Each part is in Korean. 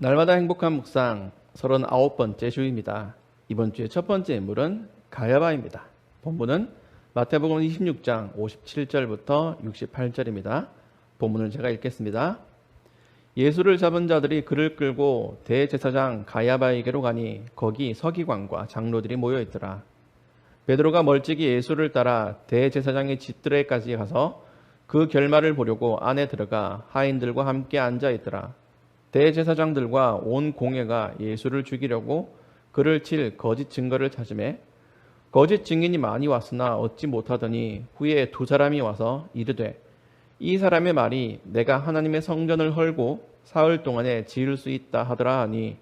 날마다 행복한 묵상 39번째 주입니다. 이번 주의 첫 번째 인물은 가야바입니다. 본문은 마태복음 26장 57절부터 68절입니다. 본문을 제가 읽겠습니다. 예수를 잡은 자들이 그를 끌고 대제사장 가야바에게로 가니 거기 서기관과 장로들이 모여 있더라. 베드로가 멀찍이 예수를 따라 대제사장의 집들에까지 가서 그 결말을 보려고 안에 들어가 하인들과 함께 앉아 있더라. 대제사장들과 온 공회가 예수를 죽이려고 그를 칠 거짓 증거를 찾음에 거짓 증인이 많이 왔으나 얻지 못하더니 후에 두 사람이 와서 이르되 이 사람의 말이 내가 하나님의 성전을 헐고 사흘 동안에 지을 수 있다 하더라 하니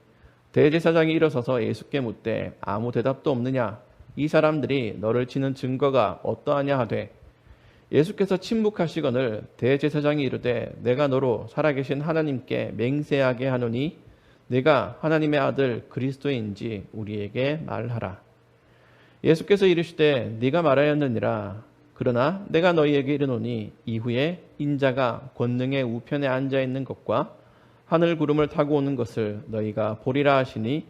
대제사장이 일어서서 예수께 묻되 아무 대답도 없느냐? 이 사람들이 너를 치는 증거가 어떠하냐? 하되 예수께서 침묵하시거늘 대제사장이 이르되 내가 너로 살아계신 하나님께 맹세하게 하노니 내가 하나님의 아들 그리스도인지 우리에게 말하라. 예수께서 이르시되 네가 말하였느니라. 그러나 내가 너희에게 이르노니 이후에 인자가 권능의 우편에 앉아 있는 것과 하늘 구름을 타고 오는 것을 너희가 보리라 하시니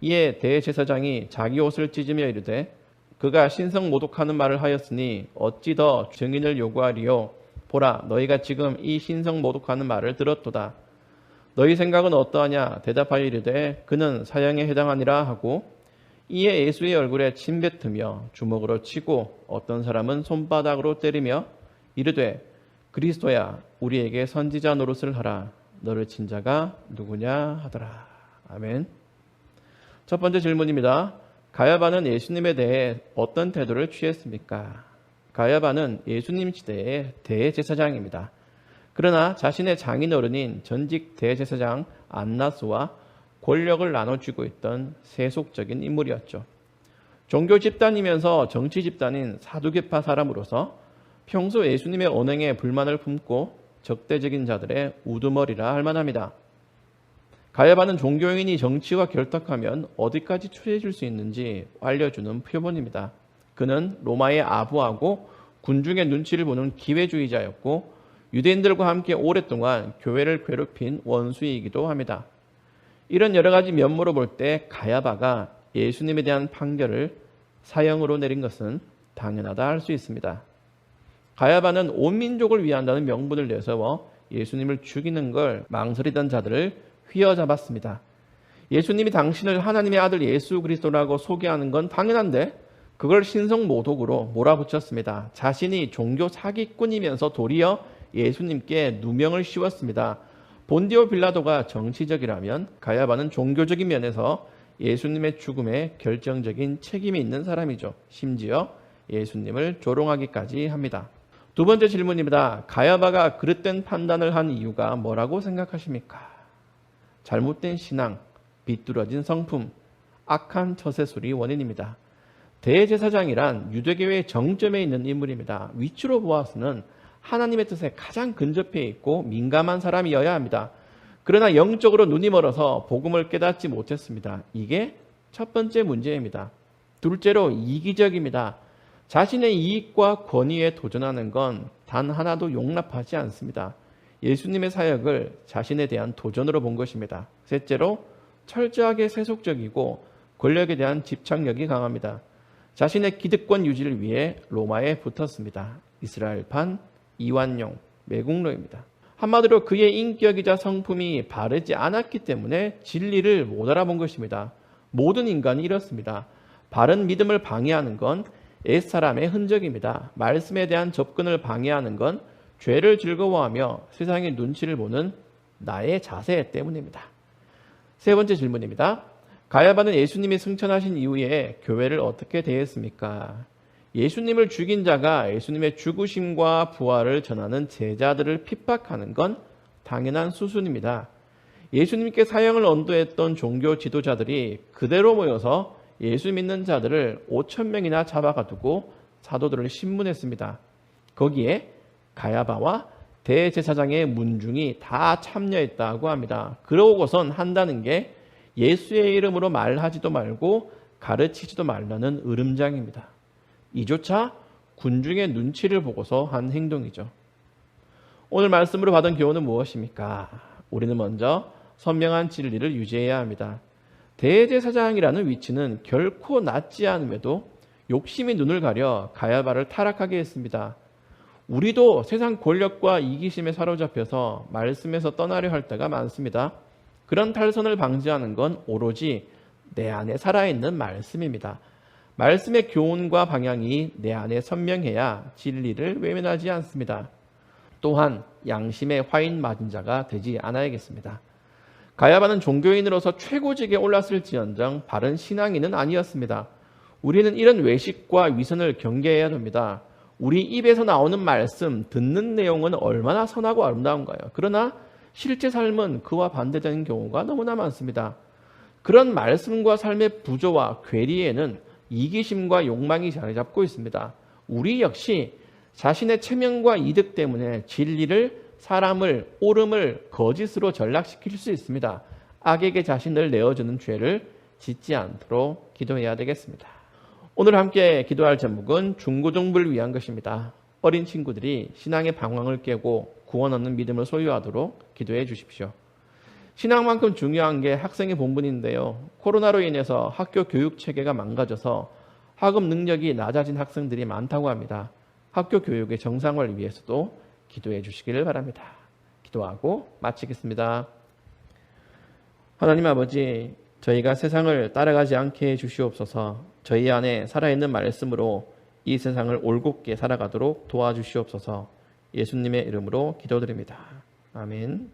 이에 대제사장이 자기 옷을 찢으며 이르되 그가 신성 모독하는 말을 하였으니 어찌 더 증인을 요구하리요? 보라 너희가 지금 이 신성 모독하는 말을 들었도다. 너희 생각은 어떠하냐? 대답하여 이르되 그는 사형에 해당하니라 하고 이에 예수의 얼굴에 침 뱉으며 주먹으로 치고 어떤 사람은 손바닥으로 때리며 이르되 그리스도야 우리에게 선지자 노릇을 하라. 너를 친 자가 누구냐? 하더라. 아멘. 첫 번째 질문입니다. 가야바는 예수님에 대해 어떤 태도를 취했습니까? 가야바는 예수님 시대의 대제사장입니다. 그러나 자신의 장인어른인 전직 대제사장 안나스와 권력을 나눠주고 있던 세속적인 인물이었죠. 종교 집단이면서 정치 집단인 사두개파 사람으로서 평소 예수님의 언행에 불만을 품고 적대적인 자들의 우두머리라 할 만합니다. 가야바는 종교인이 정치와 결탁하면 어디까지 추해질 수 있는지 알려주는 표본입니다. 그는 로마의 아부하고 군중의 눈치를 보는 기회주의자였고 유대인들과 함께 오랫동안 교회를 괴롭힌 원수이기도 합니다. 이런 여러 가지 면모로 볼 때 가야바가 예수님에 대한 판결을 사형으로 내린 것은 당연하다 할 수 있습니다. 가야바는 온 민족을 위한다는 명분을 내세워 예수님을 죽이는 걸 망설이던 자들을 휘어잡았습니다. 예수님이 당신을 하나님의 아들 예수 그리스도라고 소개하는 건 당연한데 그걸 신성 모독으로 몰아붙였습니다. 자신이 종교 사기꾼이면서 도리어 예수님께 누명을 씌웠습니다. 본디오 빌라도가 정치적이라면 가야바는 종교적인 면에서 예수님의 죽음에 결정적인 책임이 있는 사람이죠. 심지어 예수님을 조롱하기까지 합니다. 두 번째 질문입니다. 가야바가 그릇된 판단을 한 이유가 뭐라고 생각하십니까? 잘못된 신앙, 비뚤어진 성품, 악한 처세술이 원인입니다. 대제사장이란 유대교의 정점에 있는 인물입니다. 위치로 보아서는 하나님의 뜻에 가장 근접해 있고 민감한 사람이어야 합니다. 그러나 영적으로 눈이 멀어서 복음을 깨닫지 못했습니다. 이게 첫 번째 문제입니다. 둘째로 이기적입니다. 자신의 이익과 권위에 도전하는 건 단 하나도 용납하지 않습니다. 예수님의 사역을 자신에 대한 도전으로 본 것입니다. 셋째로 철저하게 세속적이고 권력에 대한 집착력이 강합니다. 자신의 기득권 유지를 위해 로마에 붙었습니다. 이스라엘판 이완용 매국노입니다. 한마디로 그의 인격이자 성품이 바르지 않았기 때문에 진리를 못 알아본 것입니다. 모든 인간이 이렇습니다. 바른 믿음을 방해하는 건 옛사람의 흔적입니다. 말씀에 대한 접근을 방해하는 건 죄를 즐거워하며 세상의 눈치를 보는 나의 자세 때문입니다. 세 번째 질문입니다. 가야바는 예수님이 승천하신 이후에 교회를 어떻게 대했습니까? 예수님을 죽인 자가 예수님의 죽으심과 부활을 전하는 제자들을 핍박하는 건 당연한 수순입니다. 예수님께 사형을 언도했던 종교 지도자들이 그대로 모여서 예수 믿는 자들을 5천 명이나 잡아가두고 사도들을 신문했습니다. 거기에 가야바와 대제사장의 문중이 다 참여했다고 합니다. 그러고선 한다는 게 예수의 이름으로 말하지도 말고 가르치지도 말라는 으름장입니다. 이조차 군중의 눈치를 보고서 한 행동이죠. 오늘 말씀으로 받은 교훈은 무엇입니까? 우리는 먼저 선명한 진리를 유지해야 합니다. 대제사장이라는 위치는 결코 낮지 않음에도 욕심이 눈을 가려 가야바를 타락하게 했습니다. 우리도 세상 권력과 이기심에 사로잡혀서 말씀에서 떠나려 할 때가 많습니다. 그런 탈선을 방지하는 건 오로지 내 안에 살아있는 말씀입니다. 말씀의 교훈과 방향이 내 안에 선명해야 진리를 외면하지 않습니다. 또한 양심의 화인 맞은 자가 되지 않아야겠습니다. 가야바는 종교인으로서 최고직에 올랐을지언정 바른 신앙인은 아니었습니다. 우리는 이런 외식과 위선을 경계해야 됩니다. 우리 입에서 나오는 말씀, 듣는 내용은 얼마나 선하고 아름다운가요? 그러나 실제 삶은 그와 반대되는 경우가 너무나 많습니다. 그런 말씀과 삶의 부조와 괴리에는 이기심과 욕망이 자리 잡고 있습니다. 우리 역시 자신의 체면과 이득 때문에 진리를 사람을 옳음을 거짓으로 전락시킬 수 있습니다. 악에게 자신을 내어주는 죄를 짓지 않도록 기도해야 되겠습니다. 오늘 함께 기도할 제목은 중고등부를 위한 것입니다. 어린 친구들이 신앙의 방황을 깨고 구원 얻는 믿음을 소유하도록 기도해 주십시오. 신앙만큼 중요한 게 학생의 본분인데요. 코로나로 인해서 학교 교육 체계가 망가져서 학업 능력이 낮아진 학생들이 많다고 합니다. 학교 교육의 정상화를 위해서도 기도해 주시기를 바랍니다. 기도하고 마치겠습니다. 하나님 아버지, 저희가 세상을 따라가지 않게 해 주시옵소서. 저희 안에 살아있는 말씀으로 이 세상을 올곧게 살아가도록 도와주시옵소서. 예수님의 이름으로 기도드립니다. 아멘.